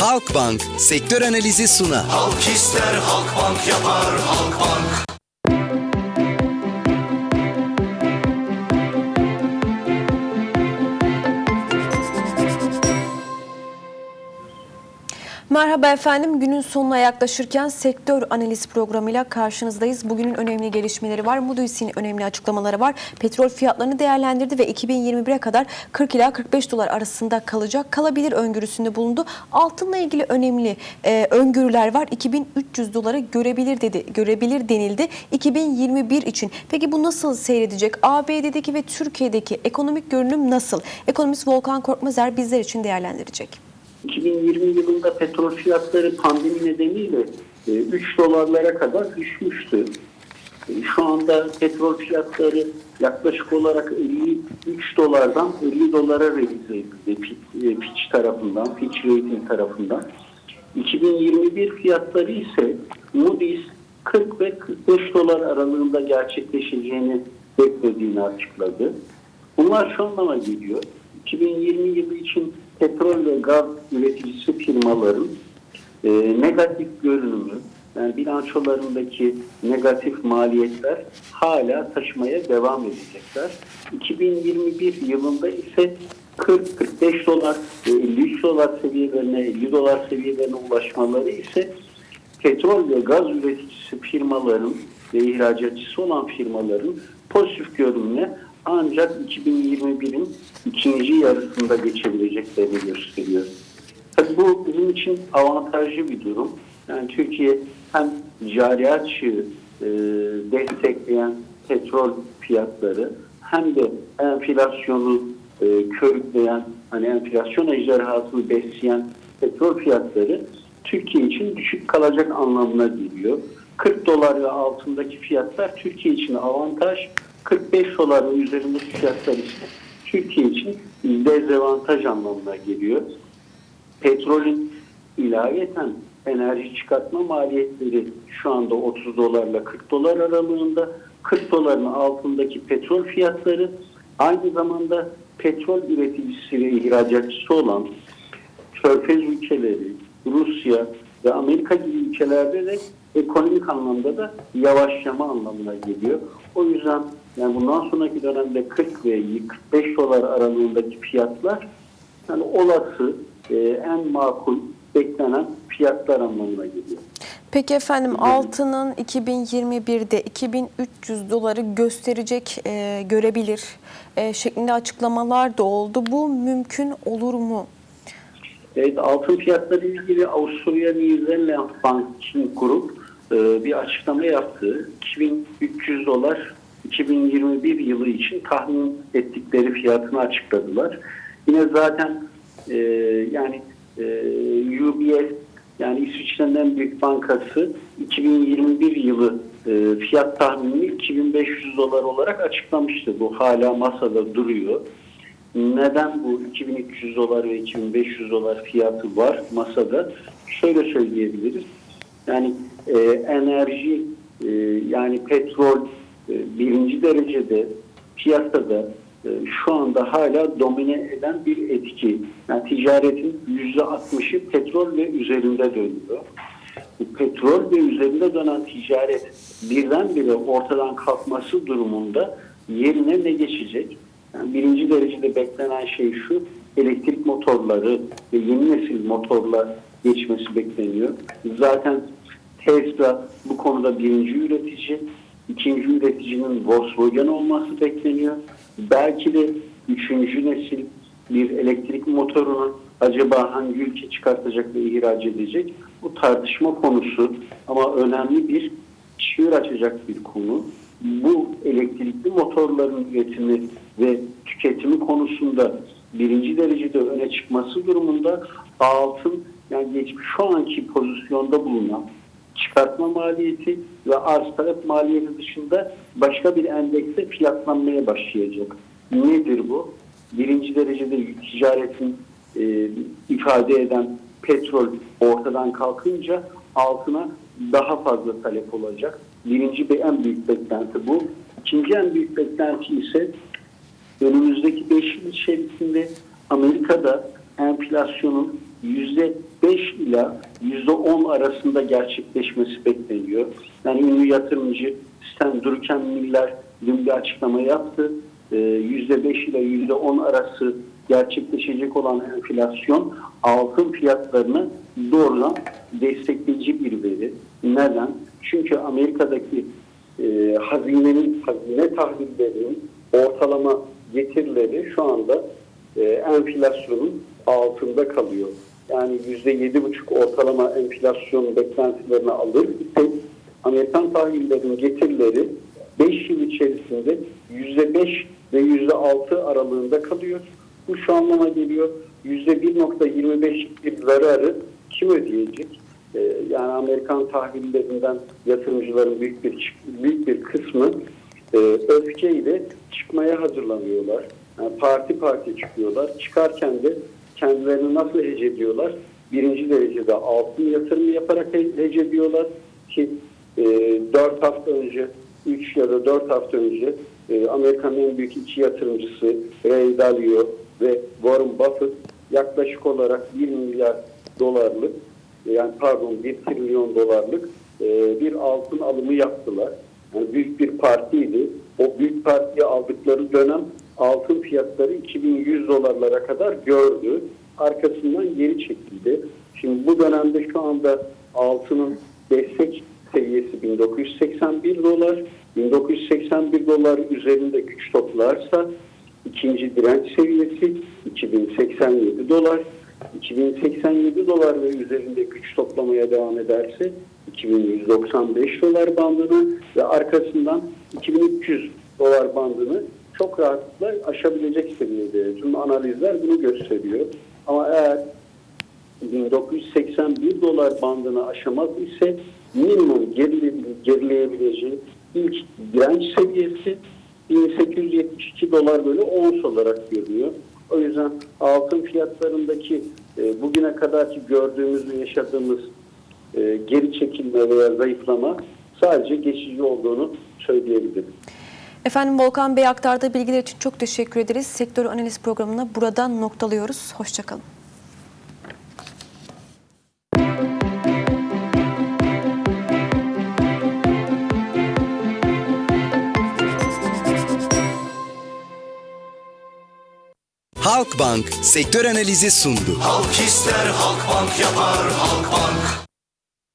Halkbank sektör analizi sunar. Halk ister Halkbank yapar Halkbank. Merhaba efendim. Günün sonuna yaklaşırken sektör analiz programıyla karşınızdayız. Bugünün önemli gelişmeleri var. Moody's'in önemli açıklamaları var. Petrol fiyatlarını değerlendirdi ve 2021'e kadar 40 ila 45 dolar arasında kalacak, kalabilir öngörüsünde bulundu. Altınla ilgili önemli e, öngörüler var. 2300 doları görebilir dedi, görebilir denildi 2021 için. Peki bu nasıl seyredecek? ABD'deki ve Türkiye'deki ekonomik görünüm nasıl? Ekonomist Volkan Korkmazer bizler için değerlendirecek. 2020 yılında petrol fiyatları pandemi nedeniyle e, 3 dolarlara kadar düşmüştü. E, Şu anda petrol fiyatları yaklaşık olarak 53 dolardan 50 dolara revize edildi Fi- e, Fitch tarafından, Fitch Rating tarafından. 2021 fiyatları ise Moody's 40 ve 45 dolar aralığında gerçekleşeceğini beklediğini açıkladı. Bunlar şu anlama geliyor. 2020 yılı için petrol ve gaz üreticisi firmaların e, negatif görünümü, yani bilançolarındaki negatif maliyetler hala taşımaya devam edecekler. 2021 yılında ise 40-45 dolar ve 53 dolar seviyelerine, 50 dolar seviyelerine ulaşmaları ise petrol ve gaz üreticisi firmaların ve ihracatçısı olan firmaların pozitif görünümüne ancak 2021'in ikinci yarısında geçebileceklerini gösteriyor. Tabii bu bizim için avantajlı bir durum. Yani Türkiye hem cari açığı e, destekleyen petrol fiyatları hem de enflasyonu e, körükleyen, hani enflasyon ejderhasını besleyen petrol fiyatları Türkiye için düşük kalacak anlamına geliyor. 40 dolar ve altındaki fiyatlar Türkiye için avantaj, 45 dolar ve üzerindeki fiyatlar ise Türkiye için dezavantaj anlamına geliyor. Petrolün ilaveten enerji çıkartma maliyetleri şu anda 30 dolarla 40 dolar aralığında. 40 doların altındaki petrol fiyatları aynı zamanda petrol üreticisi ve ihracatçısı olan Körfez ülkeleri, Rusya ve Amerika gibi ülkelerde de ekonomik anlamda da yavaşlama anlamına geliyor. O yüzden yani bundan sonraki dönemde 40 ve 45 dolar aralığındaki fiyatlar yani olası e, en makul beklenen fiyatlar anlamına geliyor. Peki efendim altının 2021'de 2300 doları gösterecek, e, görebilir e, şeklinde açıklamalar da oldu. Bu mümkün olur mu? Evet, altın fiyatları ilgili Avusturya New Zealand Banking Group e, bir açıklama yaptı. 2300 dolar 2021 yılı için tahmin ettikleri fiyatını açıkladılar. Yine zaten e, yani e, UBS yani İsviçre'nin en büyük bankası 2021 yılı e, fiyat tahminini 2500 dolar olarak açıklamıştı. Bu hala masada duruyor. Neden bu 2300 dolar ve 2500 dolar fiyatı var masada? Şöyle söyleyebiliriz. Yani e, enerji e, yani petrol e, birinci derecede piyasada e, şu anda hala domine eden bir etki. Yani ticaretin %60'ı petrol ve üzerinde dönüyor. Petrol ve üzerinde dönen ticaret birdenbire ortadan kalkması durumunda yerine ne geçecek? Yani birinci derecede beklenen şey şu, elektrik motorları ve yeni nesil motorlar geçmesi bekleniyor. Zaten Tesla bu konuda birinci üretici, ikinci üreticinin Volkswagen olması bekleniyor. Belki de üçüncü nesil bir elektrik motorunu acaba hangi ülke çıkartacak ve ihraç edecek? Bu tartışma konusu ama önemli bir çığır açacak bir konu. Bu elektrikli motorların üretimi ve tüketimi konusunda birinci derecede öne çıkması durumunda altın yani geçmiş şu anki pozisyonda bulunan çıkartma maliyeti ve arz talep maliyeti dışında başka bir endekse fiyatlanmaya başlayacak. Nedir bu? Birinci derecede ticaretin e, ifade eden petrol ortadan kalkınca altına daha fazla talep olacak. Birinci ve en büyük beklenti bu. İkinci en büyük beklenti ise önümüzdeki 5 yıl içerisinde Amerika'da enflasyonun yüzde 5 ila yüzde 10 arasında gerçekleşmesi bekleniyor. Yani ünlü yatırımcı Sten Durken Miller dün bir açıklama yaptı. Yüzde 5 ile yüzde 10 arası gerçekleşecek olan enflasyon altın fiyatlarını doğrudan destekleyici bir veri. Neden? Çünkü Amerika'daki e, hazinenin, hazine tahvillerinin ortalama getirileri şu anda e, enflasyonun altında kalıyor. Yani yüzde yedi buçuk ortalama enflasyon beklentilerini alır ise Amerikan tahvillerinin getirileri 5 yıl içerisinde yüzde 5 ve yüzde 6 aralığında kalıyor. Bu şu anlama geliyor. Yüzde 1.25 bir zararı kim ödeyecek? Ee, yani Amerikan tahvillerinden yatırımcıların büyük bir büyük bir kısmı e, öfkeyle çıkmaya hazırlanıyorlar. Yani parti parti çıkıyorlar. Çıkarken de kendilerini nasıl hece ediyorlar? Birinci derecede altın yatırımı yaparak he- hece ediyorlar ki e, 4 hafta önce 3 ya da 4 hafta önce e, Amerika'nın en büyük iki yatırımcısı Ray Dalio ve Warren Buffett yaklaşık olarak 1 milyar dolarlık yani pardon 1 trilyon dolarlık e, bir altın alımı yaptılar. Yani büyük bir partiydi. O büyük partiye aldıkları dönem altın fiyatları 2100 dolarlara kadar gördü. Arkasından geri çekildi. Şimdi bu dönemde şu anda altının destek seviyesi 1981 dolar. 1981 dolar üzerinde güç toplarsa ikinci direnç seviyesi 2087 dolar. 2087 dolar ve üzerinde güç toplamaya devam ederse 2195 dolar bandını ve arkasından 2300 dolar bandını çok rahatlıkla aşabilecek seviyede. Tüm analizler bunu gösteriyor. Ama eğer 1981 dolar bandını aşamaz ise minimum gerile- gerileyebileceği ilk direnç seviyesi 1872 dolar bölü ons olarak görünüyor. O yüzden altın fiyatlarındaki e, bugüne kadarki gördüğümüz ve yaşadığımız e, geri çekilme veya zayıflama sadece geçici olduğunu söyleyebilirim. Efendim Volkan Bey aktardığı bilgiler için çok teşekkür ederiz. Sektör analiz programını buradan noktalıyoruz. Hoşçakalın. Halkbank sektör analizi sundu. Halk ister Halkbank yapar Halkbank